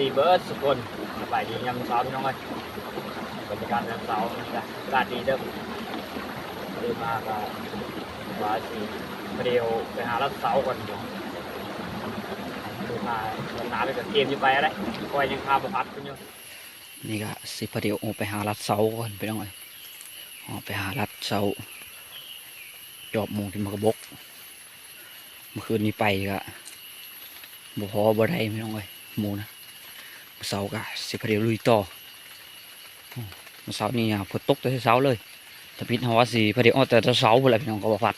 FC เบิร์ดสุกคนสบายดียามเช้าพี่น้องเอ้ยบรรยากาศยามเช้าจ้ะอากาศดีเด้อเดินมาก็ว่าสิมาเดียวไปหารัดเสาก่อนเดี๋ยวเดินมาเดินหนาไปกับเกมอยู่ไปอะไรคอยยังพาบพัดกันอยู่นี่ก็สิพอเดียวออกไปหารัดเสาก่อนไปน้องเอ้ยออกไปหารัดเสาจอบมูที่มากระบกเมื่อคืนนี้ไปก็บ่พอบ่ได้ไม่น้องเอ้ยหมูนะ เสาก็สิพเดียวลุยต่อเสานี่อะฝนตกแต่เช้าเลยถ้าพิดเฮาว่าสิพเดียวออแต่เช้าพุ่นแหละพี่น้องก็บ่พัด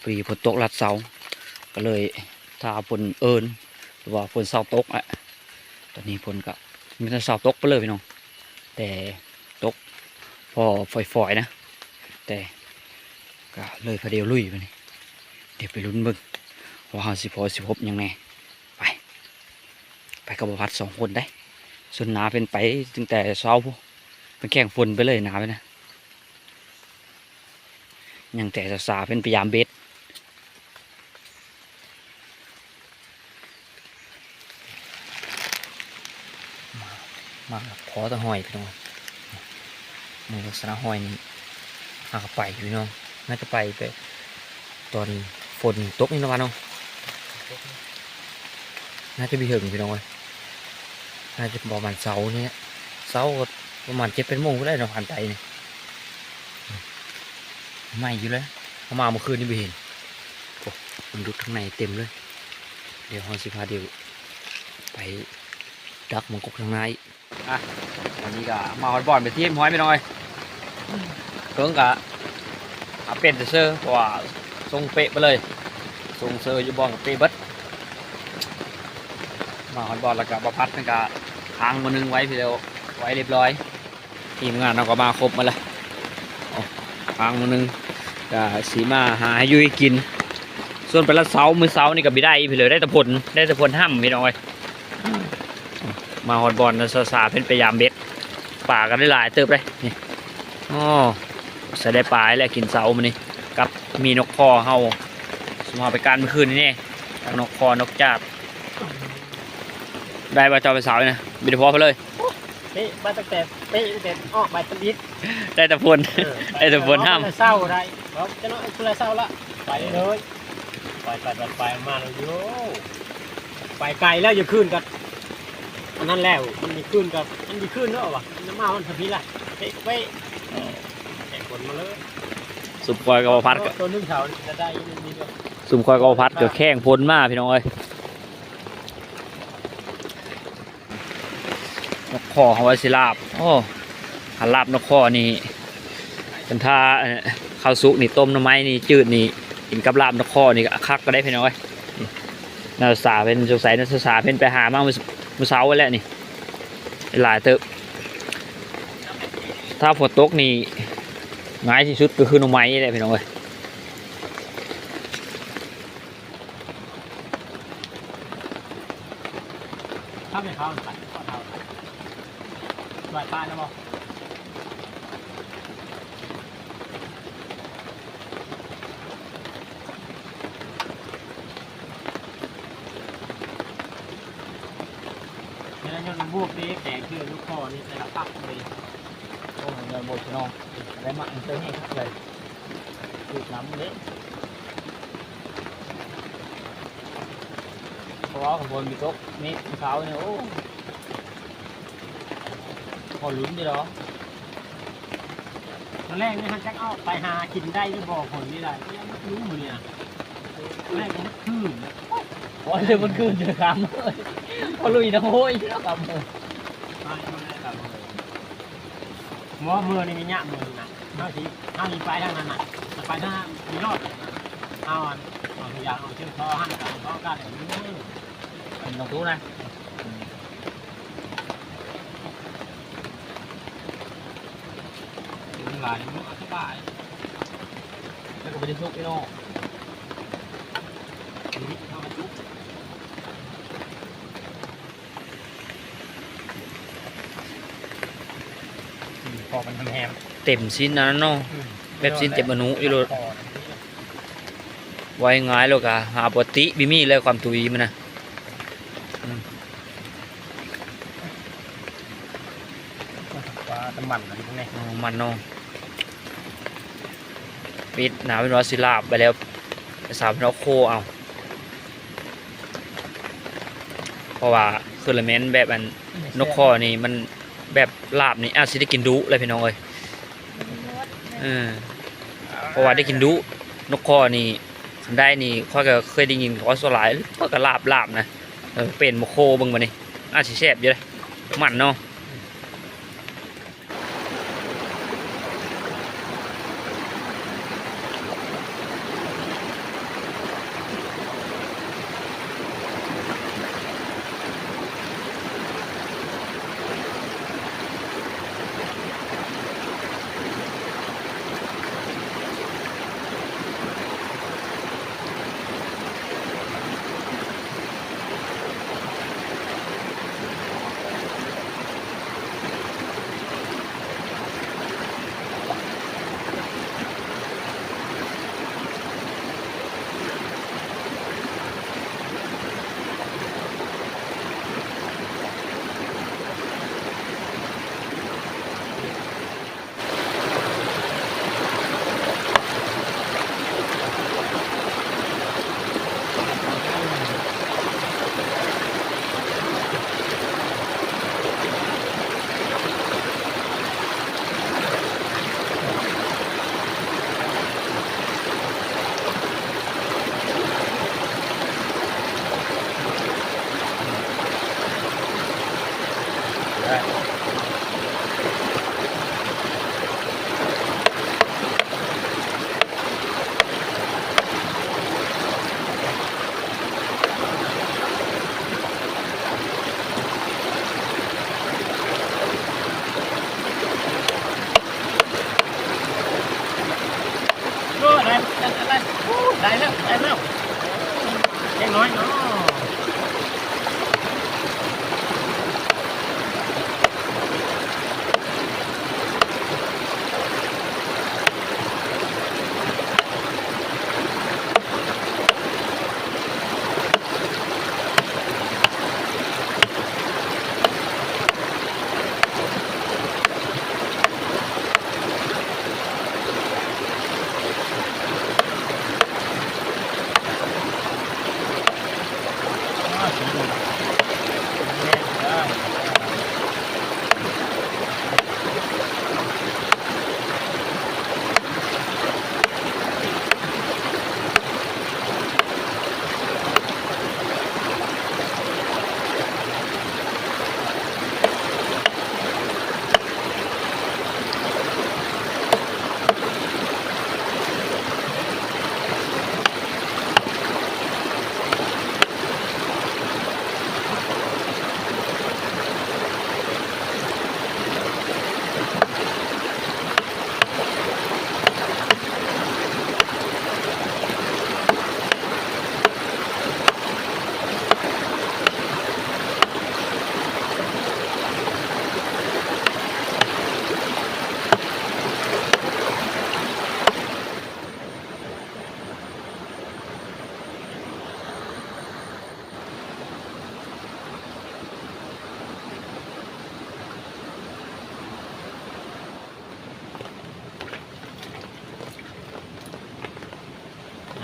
พอดีฝนตกรัดเสาก็เลยถ้าฝนเอิญหรือว่าฝนเสาตกอะตอนนี้ฝนก็มีแต่เสาตกไปเลยพี่น้องแต่ตกพอฝอยๆนะ แต่ก็เลยพเดียวลุยไปนี่เดี๋ยวไปลุ้นเบิ่งว่าสิพอสิพบยังไงไป ไปกับบพัดสองคนได้ ส่วนหนาเป็นไปตั้งแต่เช้าพู้เป็นแข่งฝนไปเลยหนาไปนะยังแต่สาเป็นพยายามเบ็ดมามาขอตะหอยพี่น้องมือลักษณะหอยนี่หากไปพี่น้องน่าจะไปไปตอนฝนตกนี่นะวะน้องน่าจะมีถึงพี่น้องเอ้ย น่าจะประมาณเสาเนี้ยเสาประมาณเจ็ดเป็นโมงก็ได้เราผ่านไปเนี่ยไม่อยู่เลยเขามาเมื่อคืนนี่ไม่เห็นโอ้มันดุดข้างในเต็มเลย เดี๋ยวฮอนสิพาเดี๋ยวไปดักมังกรข้างในอะวันนี้ก็มาฮอดบอลไปทีมห้อยไปหน่อยเพิ่งกะเอาเป็นเซอร์เพราะว่าทรงเป๊ะไปเลยทรงเซอร์อยู่บอลกับเป๊ะบิดมาฮอตบอลแล้วก็บพัดนั่นก็ ค้างมานึงไว้พี่เดียวไว้เรียบร้อย ทีมงานเราก็มาครบมาแล้วค้างมานึงก็สีมาหาให้ยุ้ยกิน ส่วนไปละเสามือเสานี่ก็ไม่ได้พี่เลยได้แต่ผลได้แต่ผลห้ำพี่น้อยมาฮอตบอลนะซาซาเป็นพยายามเบ็ดป่ากันได้หลายเติบเลยนี่อ๋อใส่ได้ปลาแล้วกินเสามันนี่กับมีนกคอเฮาสมมติไปการเมื่อคืนนี่นี่นกคอนกจาบ ได้ปลาจอไปสาวเลยนะบิดพอไปเลยเป๊ะมาตั้งแต่เป๊ะตั้งแต่ออกใบตะลิดได้แต่พลไอ้แต่ฝนห้ามเศร้าได้เราจะน้อยคือเศร้าละไปเลยไปไปไปไปมาเลยโย่ไปไกลแล้วอย่าขึ้นกันอันนั้นแล้วมันมีขึ้นกับมันมีขึ้นแล้ววะน้ำมามันทำพิษละเป๊ะเป๊ะแข่งฝนมาเลยสุมคอยกับพัดก็ตัวนึงเสาจะได้ยังมีด้วยสุมคอยกับพัดก็แข้งพลมาพี่น้องเอ้ย นกคอของวาสิลาบโอ้หันลาบนกคอนี่เป็นท่าข้าวสุกนี่ต้มน้ำไม้นี่จืดนี่กินกับลาบนกคอนี่ก็คักก็ได้พี่น้อยนักศึกษาเป็นสงสัยนักศึกษาเป็นไปหามาเมื่อเช้าไว้แล้วนี่หลายเติบถ้าฝนตกนี่ง่ายที่สุดก็คือน่อไม้นี่แหละพี่น้องเอ้ยถ้าไม่เข้า ใส่อเท้าไหวป้านะบอกเนี่ยยนต์บวกนี้แข็งคือลูกคอนี่แต่ละปักเลยโอ้เงินโบชนองได้มาอันเตอร์ให้ครับเลยดูดน้ำเลยเพราะว่าขบวนมีต๊ะมีเท้าเนี่ยโอ้ พอลุ้นดีหรอตอนแรกนี่ฮะจักเอาไปหากินได้ที่บ่อผลนี่ได้ยังไม่รู้มือเนี่ยตอนแรกมันคืนโอ้ยเดี๋ยวมันคืนเจอคำเลยพอลุยนะโอ้ยครับไม่ไม่ได้แบบมือมือนี่มีหยามือนะเอาสิเอาสิไปทางนั้นน่ะไปทางมีรอดเอาอันเอาตัวอย่างเอาเชือกคอหั่นกับคอกันอย่างนี้เป็นตรงตู้นะ ถึง หลายมันอธิบายแล้วก็ไปที่ซุกพี่น้องชีวิตเข้ามาจุ๊บพอมันทำแฮมเต็มสิ้นนะเนาะแบบสิ้นเต็มอนุอีโรดไว้ง่ายแล้วกะหาปกติบิมีเลยความตุยมันนะอืมปลาตะมันอะไรพวกนี้อ๋อมันเนาะ ปิดหนาเป็นว่าสิลาบไปแล้วสาวเป็นว่าโคเอาเพราะว่าคือละเมนแบบอันนกคอนี่มันแบบลาบนี่อาจสิได้กินดุเลยพี่น้องเอ้ยเออเพราะว่าได้กินดุนกคอนี่ได้นี่ข้อยก็เคยได้ยินเขาสลายข้อยก็ลาบลาบนะเป็นโมโคบิ่งมานี่อาจสิแซ่บอยู่เลยมันเนาะ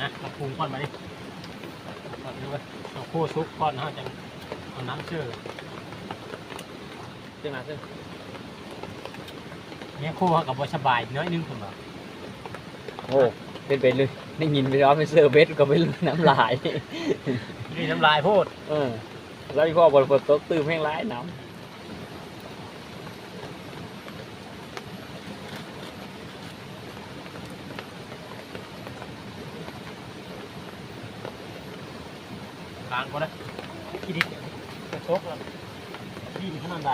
นะมาปรุงก่อนมาดิก่อนดูไปเอาโคซุปก่อนนะฮะจะเอาน้ำเชื่อขึ้นมาขึ้นเนี่ยโคเขากับบสบายน้อยนึงผมบอกโอ้เป็นเป็นเลยได้ยินไปแล้วไปเซอร์เบสก็ไปน้ำลายนี่น้ำลายโพดเออแล้วอีพ่อบอลฝนตกตื่นแห้งร้ายน้ ล้างก็นนะขี้ดิบกระชกแล้วขี้ดิบขนาดใด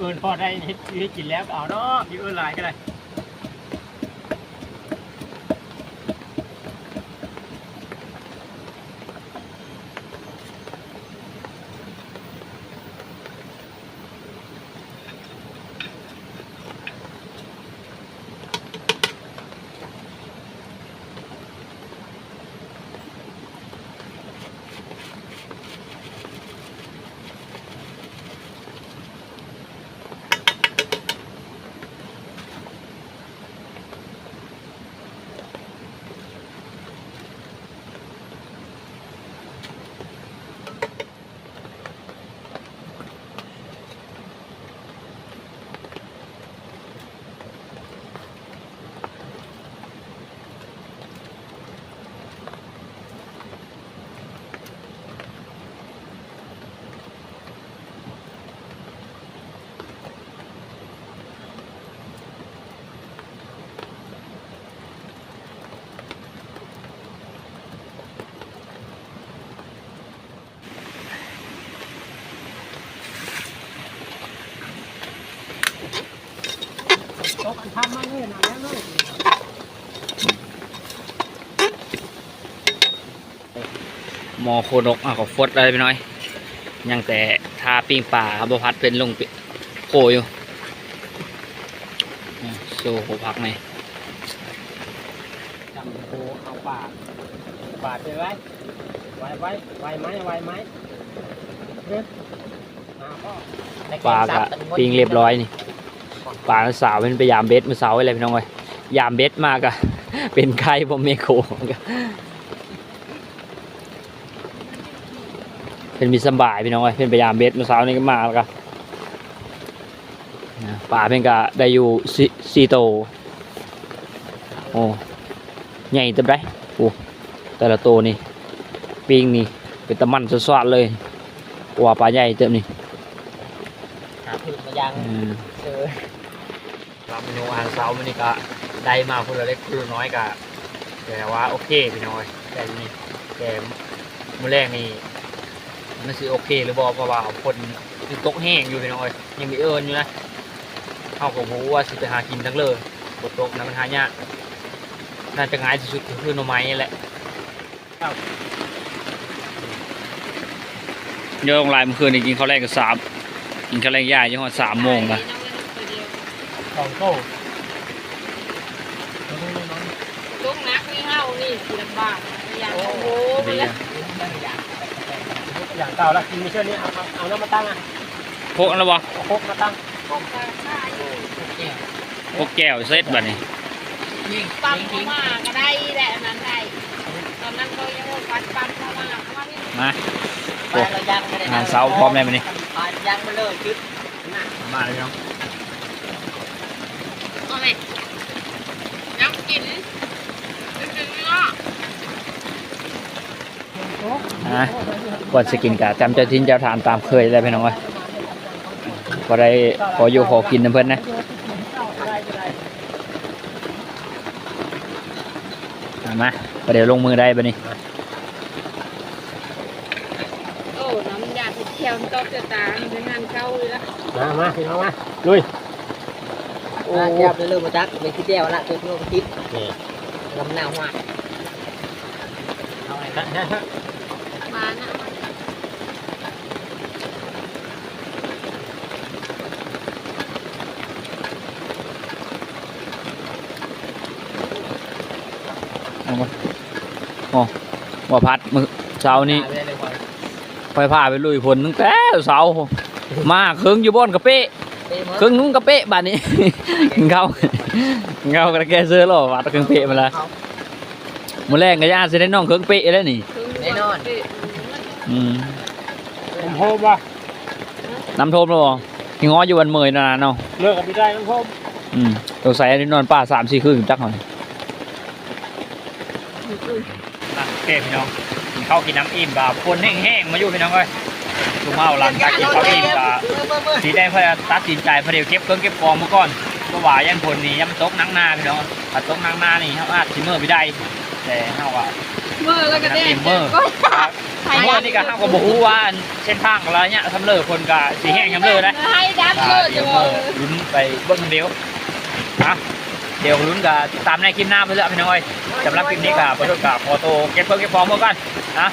เอิญพอได้นี่นี่กินแล้วก็เอาเนาะพี่เอิญหลายก็ได้ หมอโคนกอะก็ฟดอะไรไปหน่อย ยังแต่ทาปิ้งป่าบพัดเป็นลงปิโคอยู่อะโซ่หัวพักในจับโคเอาปาดปาดไปไว้ไว้ไว้ไว้ไหมไว้ไหมเฮ้ยมาพ่อปลากะปิ้งเรียบร้อยนี่ ปลาสาวเป็นไปยามเบ็ดมือเสาอะไรพี่น้องเอ้ยยามเบ็ดมากอะเป็นไข่ผมเมโคเป็นมีสำบายพี่น้องเอ้ยเป็นไปยามเบ็ดมือเสานี่ก็มาแล้วก็นะปลาเป็นกะได้อยู่สี่สี่โตวโอ้ใหญ่เต็มได้โอ้แต่ละตัวนี่ปิ้งนี่เป็นตะมันสดๆเลยว่าปลาใหญ่เต็มนี่หาพึ่งมายังอืมเจอ เมนูอาหารเช้ามันนี่ก็ได้มาคนละเล็กคนละน้อยก็แต่ว่าโอเคพี่น้อยแต่นี่แต่มื้อแรกนี่มันสิโอเคหรือบ่เพราะว่าคนคือตกแห้งอยู่พี่น้อยยังมีเอิญอยู่นะเขาก็บ่รู้ว่าสิไปหากินทั้งเลยบ่ตกนะมันหายากน่าจะง่ายที่สุดคือหน่อไม้นี่แหละเยอะลงไลน์เมื่อคืนนี่กินข้าวแรกกับสามกินข้าวแรกย่ายยังว่าสามโมงละ องโต้ลูกนักนี่เฮานี่สิลำบากอย่างโอ้โหมันละอย่างเก่าแล้วกินไม่เชื่อนี้เอาเอาเอาน้ำมาตั้งอะพกอะไรวะเอาโคกมาตั้งพกมาค่าอยู่พกแก้วเซตแบบนี้ปั๊มเข้ามาก็ได้แหละอันนั้นได้ตอนนั้นเขายังว่าฟันปั๊มเข้ามาเข้ามานี่มาไปเรายังไม่ได้งานเสาร์พร้อมได้ไหมนี่อ่ายังไม่เลิกคิดนะมาเลยน้องเอาไหมน้ำกินกินเนื้ออะก่อนสกินกะจำเจ้าทิ้นเจ้าทานตามเคยได้ไหมน้องเอ้ยพอได้ขออยู่ขอกินนะเพื่อนนะอะมาประเดี๋ยวลงมือได้ปะนี่โอ้น้ำยาที่เที่ยวตกจะตาในงานเข้าเลยละมามาพี่น้องมาลุย โอ้แก้วเริ่มมาจักเป็นคิดแก้วละตัวที่เราคิดลำหน้าหัวเอาไอ้นั่นนะฮะมานะเอามาโอ้ว่าพัดมือเช้านี้ไม่ได้เลยก่อนไปพาไปลุยพลตั้งแต่เสาร์มาเครื่องอยู่บนกระเป๊ะ เต็มเครื่องนุ่งกระเป๊ะบานนี้กินข้าวกินข้าวกระแกเสื้อหรอวัดเครื่องเป๊ะมาแล้วมื้อแรกก็ย่าสิได้น้องเครื่องเป๊ะแล้วนี่อืมผมโฮมว่ะน้ำท่วมแล้วบ่ที่ง้ออยู่วันเมยนานๆเนาะเลิกกับพี่ได้น้องโฮมอืมสงสัยอันนี้นอนป่าสามสี่คืนจักหน่อยโอเคพี่น้องกินข้าวกินน้ำอิ่มแบบคนแห้งๆมาอยู่พี่น้องเอ้ย ลุงเมาหลังจากกินข้าวอิ่มกับสีได้เพื่อตัดสินใจเพอเดี๋ยวเก็บเครื่องเก็บกองมาก่อนก็ว่ายันผลนี่ยันตกนังนาพี่น้องถ้าตกนังนานี่เขาอาจสิเมื่อไม่ได้ แต่เฮาอะเมื่อแล้วก็นักได้เมเมอร์เมื่อนี่ก็เฮาก็บ่ฮู้ว่าเส้นทางอะไรเนี่ยทำเลอคนก็สิแห้งทำเลอนะให้ดับเลยเดี๋จะบอกลุ้นไปเบิ่งเดียวนะเดี๋ยวลุ้นกับตามในคลิปหน้าไปเลยพี่น้องเอ้ยสำหรับคลิปนี้ก็ขอโทษกับขอโตเก็บเครื่องเก็บกองมาก่อนนะ